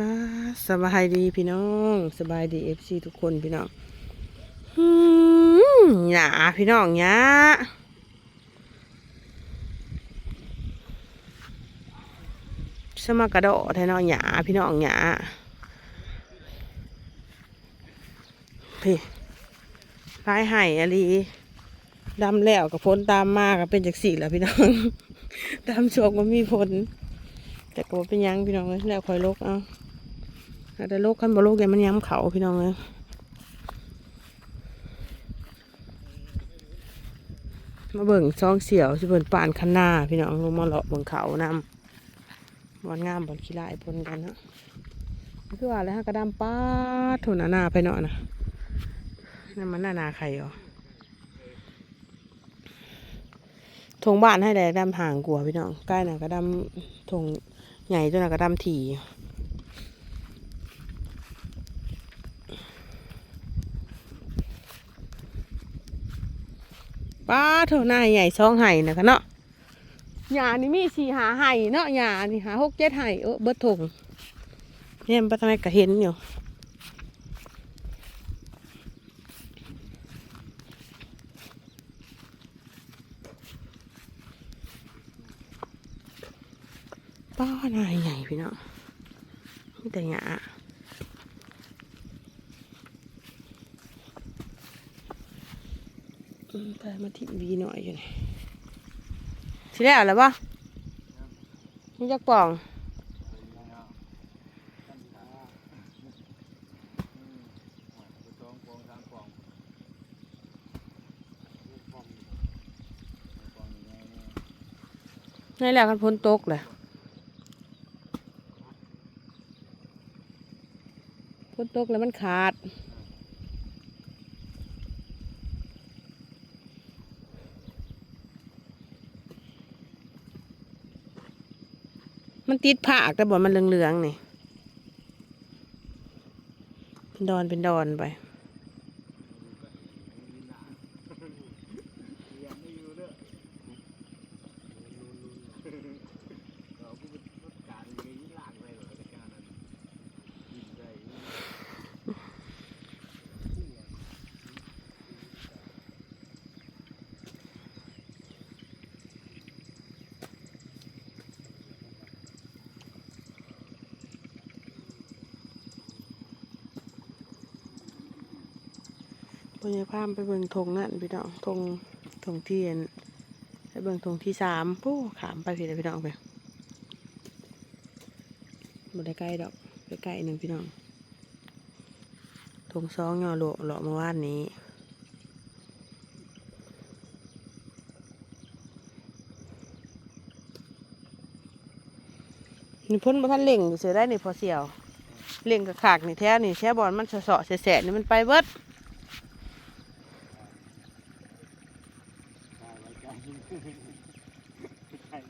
ก็สบายดีพี่น้อง สบายดีเอฟซีทุกคนพี่น้องหืมหยาพี่น้องหยาสมากระโดดให้น้องหยาพี่น้องหยาพี่พายไห่อะไรดำแล้วกับพ้นตามมาก็เป็นจากสี่แล้วพี่น้อง ตามโชคมันมีผลแต่ก็เป็นยังพี่น้องเลยแล้วคอยลกเอา แต่ลกขั้นบ่ลกเนี่ยมันย้ำเขาพี่น้องเลยมาเบิ่งซองเสี่ยวสิเบิ่นป่านคันหน้าพี่น้องลงมาเลาะเบิ่งเขานำบอนงามบอนขี้ลายปนกันนะคือว่าแล้วฮะกระดำป้าดโทุนหน้าไปเนาะนะนั่นมันหน้านาใครอ๋อทงบ้านให้ได้ดำห่างกว่าพี่น้องใกล้น่ะกระดำทงใหญ่ตัวน่ะกระดำถี่ ป้าเท่าหน้าใหญ่ซองไห่นะคะเนาะหยานี่มีสีหาไห่เนาะหยานี่หาหกเจ็ดไห่เออเบิดทงเนี่ยมันไปทางไหนก็เห็นอยู่ป้านาใหญ่พี่เน้องมีแต่หยาอืม ไปมาทิมวีหน่อยอยู่นี่สิได้อะไรปะนี่จักป่อง นี่แหละกันพ้นตกเลยพ้นตกแล้วมันขาด มันติดผากแต่บอกมันเหลืองๆนี่เป็นดอนเป็นดอนไป พยาพามไปเบิ่งธงนั่นพี่น้องธงธงเทียนไปเบิ่งธงที่สามปู้ขามไปพี่เลยพี่น้องไปบ่ได้ใกล้ดอกใกล้หนึ่งพี่น้องธงสองยอโลหลอเมื่อวานนี้นี่พ่นมาท่านเล่งเสือได้นี่พอเสียวเล่งกับขากนี่แท้นี่แช่บอลมันเสาะๆแสะนี่มันไปเบิด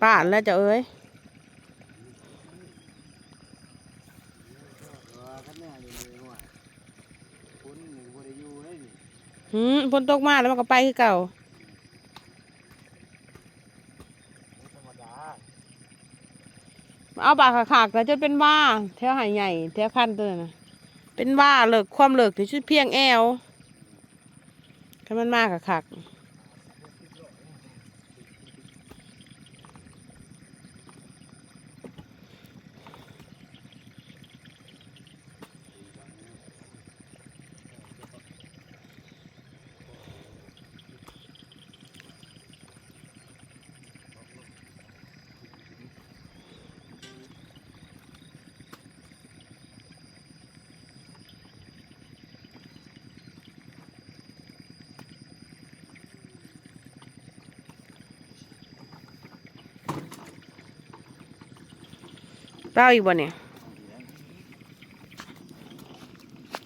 ป่านแล้วเจ้าเอ้ยหืมฝนตกมาแล้วมันก็ไปคือเก่าเอาปากขากๆแล้วจนเป็นว่าแถวหายใหญ่แถวคันตัวนั้นนะเป็นว่าเลิกความเลิกที่ชุดเพียงแอวถ้ามันมากขากๆ เปล่าอีกบ่เนี่ย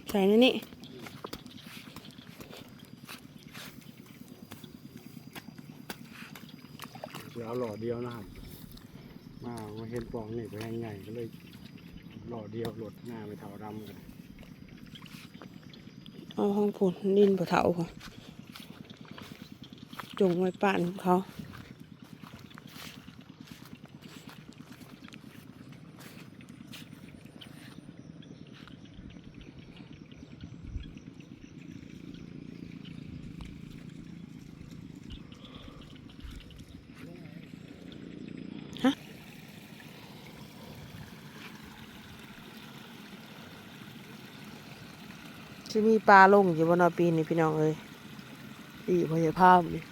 ใส่ในนี่เดี๋ยวเอาหล่อเดียวนะครับ มามาเห็นปองนี่ไปแห้งใหญ่ก็เลยหล่อเดียวหลดหน้าไปเท่าดำกันเอาห้องผลดินปะเถาค่ะจงไว้ป่านของเขา จะมีปลาลงอยู่บนอปีนี่พี่น้องเอ้ยอีพยาภาพนี่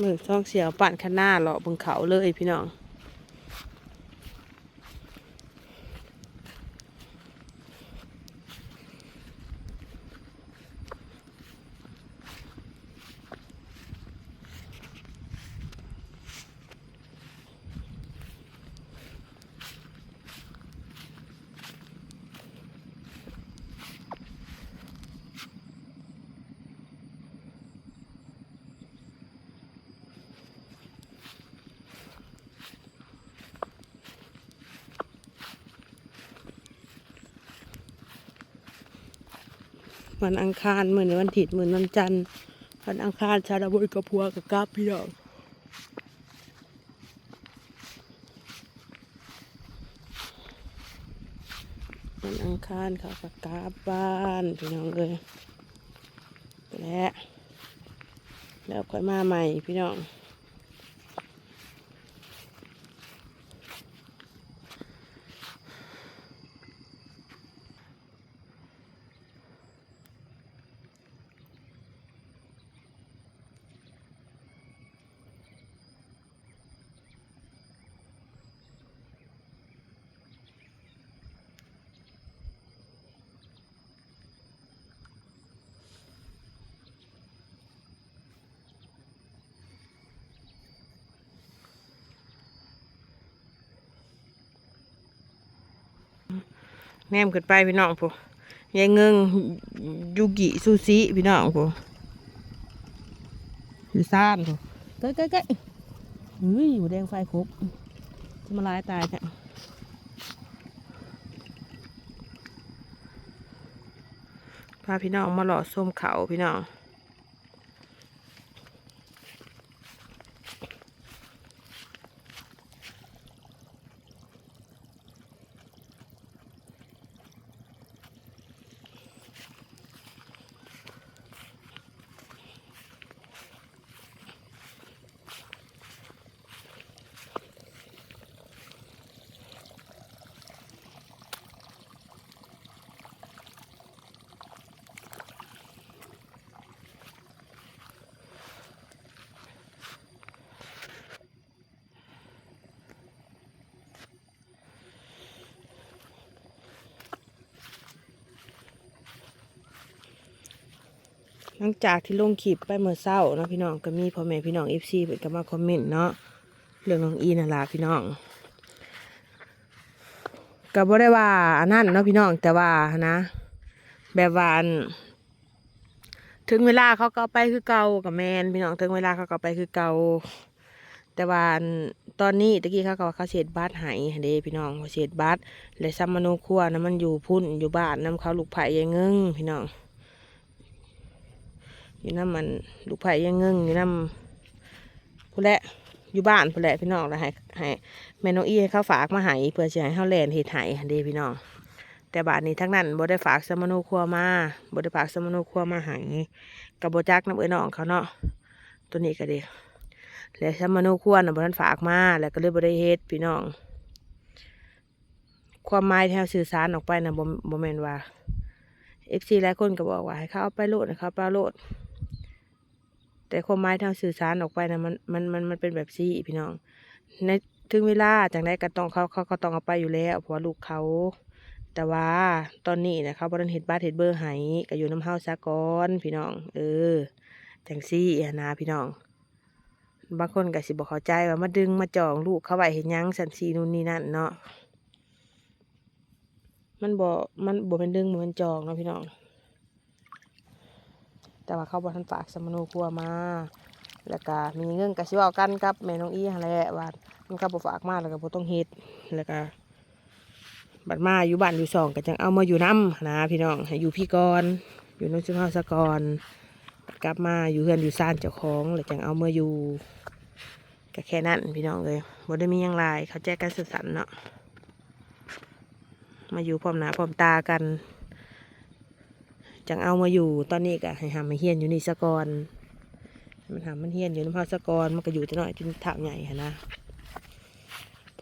มือช่องเสียวปั่นข้างหน้าเลาะบนเขาเลยพี่น้อง วันอังคารเหมือนวันอาทิตย์เหมือนวันจันทร์วันอังคารชาดาบุยกับพัวกับกาพี่น้องวันอังคารเขากับกาบบ้านพี่น้องเลยและแล้วค่อยมาใหม่พี่น้อง แนมขึ้นไปพี่น้องผู้ยายเงิงยูกิซูซิพี่น้องผู้อยู่ซ่านผู้ใกล้ใกล้ใกล้เฮ้ยหมูแดงไฟครบจะมาลายตายแท้พาพี่น้องมาหล่อส้มเขาพี่น้อง ลังจากที่ลงคลิปไปเมื่อเช้าเนาะพี่น้องก็มีพ่อแม่พี่น้องเอฟซีเพิ่นก็มาคอมเมนต์เนาะเรื่องน้องอีนั่นล่ะพี่น้องก็บ่ได้ว่าอันนั้นเนาะพี่น้องแต่ว่านะ แบบว่าอันถึงเวลาเขาก็ไปคือเก่ากับแมนพี่น้องถึงเวลาเขาก็ไปคือเก่าแต่ว่าอันตอนนี้ตะกี้เขาก็ว่าเขาเศษบัตรหายเด้พี่น้องเขาเศษบัตรและซัมมโนครัวนะมันอยู่พุ่นอยู่บ้านน้ำเขาลูกไผ่ยังเงิงพี่น้อง อยู่น้ำมันลูกไผ่ยังเงิงอยู่น้ำผู้แหละอยู่บ้านผู้แหละพี่น้องแล้วให้ให้แม่น้องอี้ให้เขาฝากมาให้เพื่อจะให้เขาแลนเฮ็ดให้เด้พี่น้องแต่บาทนี้ทั้งนั้นบ่ได้ฝากสมโนครัวมาบ่ได้ฝากสมโนครัวมาให้กับโบจักน้ำเอ้ยน้องเขาเนาะตัวนี้ก็เดีแล้วสมโนครัวน่ะบ่ทันฝากมาแล้วก็เลยบ่ได้เฮ็ดพี่น้อง ความหมายที่เราสื่อสารออกไปน่ะบ่บ่แม่นว่า FC หลายคนก็บอกว่าให้เขาเอาไปโลดให้เขาเอาไปโลด แต่ความหมายทางสื่อสารออกไปนะมันมันมันมันเป็นแบบซี่พี่น้อง ในถึงเวลาจากนั้นก็ต้องเขาเขาก็ต้องเอาไปอยู่แล้วเพราะว่าลูกเขา แต่ว่าตอนนี้นะเขาบริเห็ดบ้านเห็ดเบอร์ให้ก็อยู่น้ำเฮาซะก่อนพี่น้อง เออจังซี่อนะพี่น้องบางคนก็สิบอกเข้าใจว่ามาดึงมาจองลูกเขาไว้เห็นยังสันซีนู่นนี่นั่นเนาะมันบ่มันบ่เป็นดึงบ่เป็นจองเนาะพี่น้อง แต่ว่าเขาบอกท่านฝากสมโนครัวมา แล้วก็มีเงื่อนกับชิเวากันกับแม่น้องอี้หั่นแหละว่ามันก็บ่ฝากมาแล้วก็บ่ต้องเฮ็ดแล้วก็บัดมาอยู่บ้านอยู่สองก็จังเอามาอยู่น้ำนะพี่น้องอยู่พี่ก่อยู่น้องชุมเฮาสก่อนกลับมาอยู่เฮือนอยู่ซ่านเจ้าของแล้วจังเอามาอยู่ก็แค่นั้นพี่น้องเลยบ่ได้มีหยังหลายเขาแจกกันสุดสันเนาะมาอยู่พร้อมหน้าพร้อมตากัน จังเอามาอยู่ตอนนี้ก็ให้หามาเฮียนอยู่นี่สะกอนมันหามันเฮียนอยู่น้ำพาสะกอนมันก็อยู่จะน้อยจนถามใหญ่หั้นะ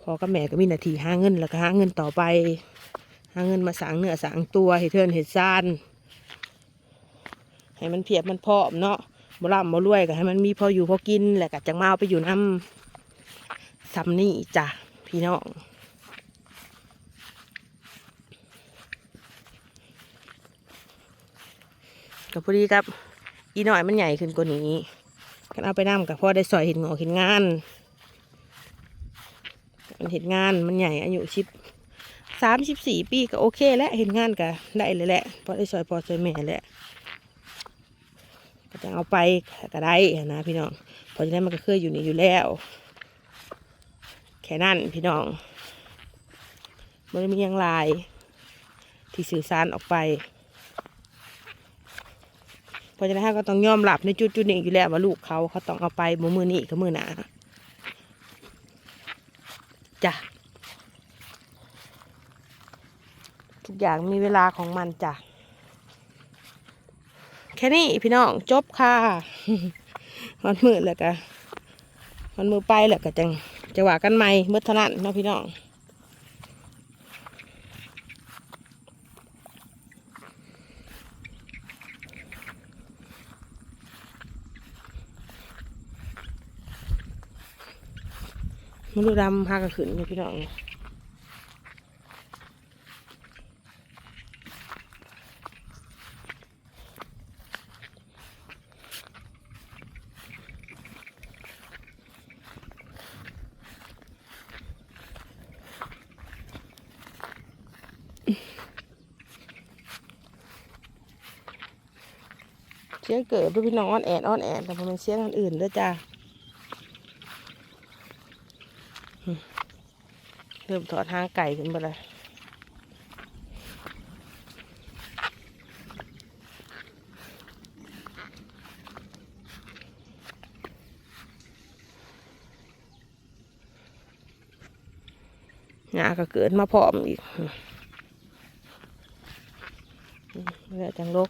พอกับแม่ก็มีนาทีหาเงินแล้วก็หาเงินต่อไปหาเงินมาสางเนื้อสางตัวให้เทินเห็ดซานให้มันเพียบมันพร้อมเนาะบ่ร่ำบ่รวยก็ให้มันมีพออยู่พอกินแหละก็จังมาเอาไปอยู่น้ำซ้ำนี่จ้ะพี่น้อง กับพอดีครับอีหน่อยมันใหญ่ขึ้นกว่านี้กันเอาไปนั่กับพ่อได้สอยเห็นงอกเห็นงานมันเห็นงานมันใหญ่อายุชิบสามสิบสี่ปีก็โอเค แล้วเห็นงานก็ได้เลยแหละพอได้สอยพอสอยแม่แหละก็จะเอาไปก็ได้นะพี่น้องพราะฉะนั้มันก็เคยอยู่นี่อยู่แล้ว แค่นั้นพี่น้องมันมียังลายที่สื่อสารออกไป ราะฉะนั้นเราก็ต้องยอมรับในจุดจุดๆนี้อยู่แล้วว่าลูกเขาเขาต้องเอาไปมือมือนี้กับมือหนาจ้ะทุกอย่างมีเวลาของมันจ้ะแค่นี้พี่น้องจบค่ะวันมือแล้วก็วันมือไปแล้วก็จังจะว่ากันใหม่เมื่อเท่านั้นเนาะพี่น้อง มันดูดำพากันขึ้นอยู่พี่น้องเสียงเกิดด้วยพี่น้องอ้อนแอนอ้อนแอนแต่พอมันเสียงอันอื่นด้อจ้า ริ่มถอดห้างไก่ขึ้นไปเลยหญ้าก็เกิดมาพร้อมอีกแล้วจังลก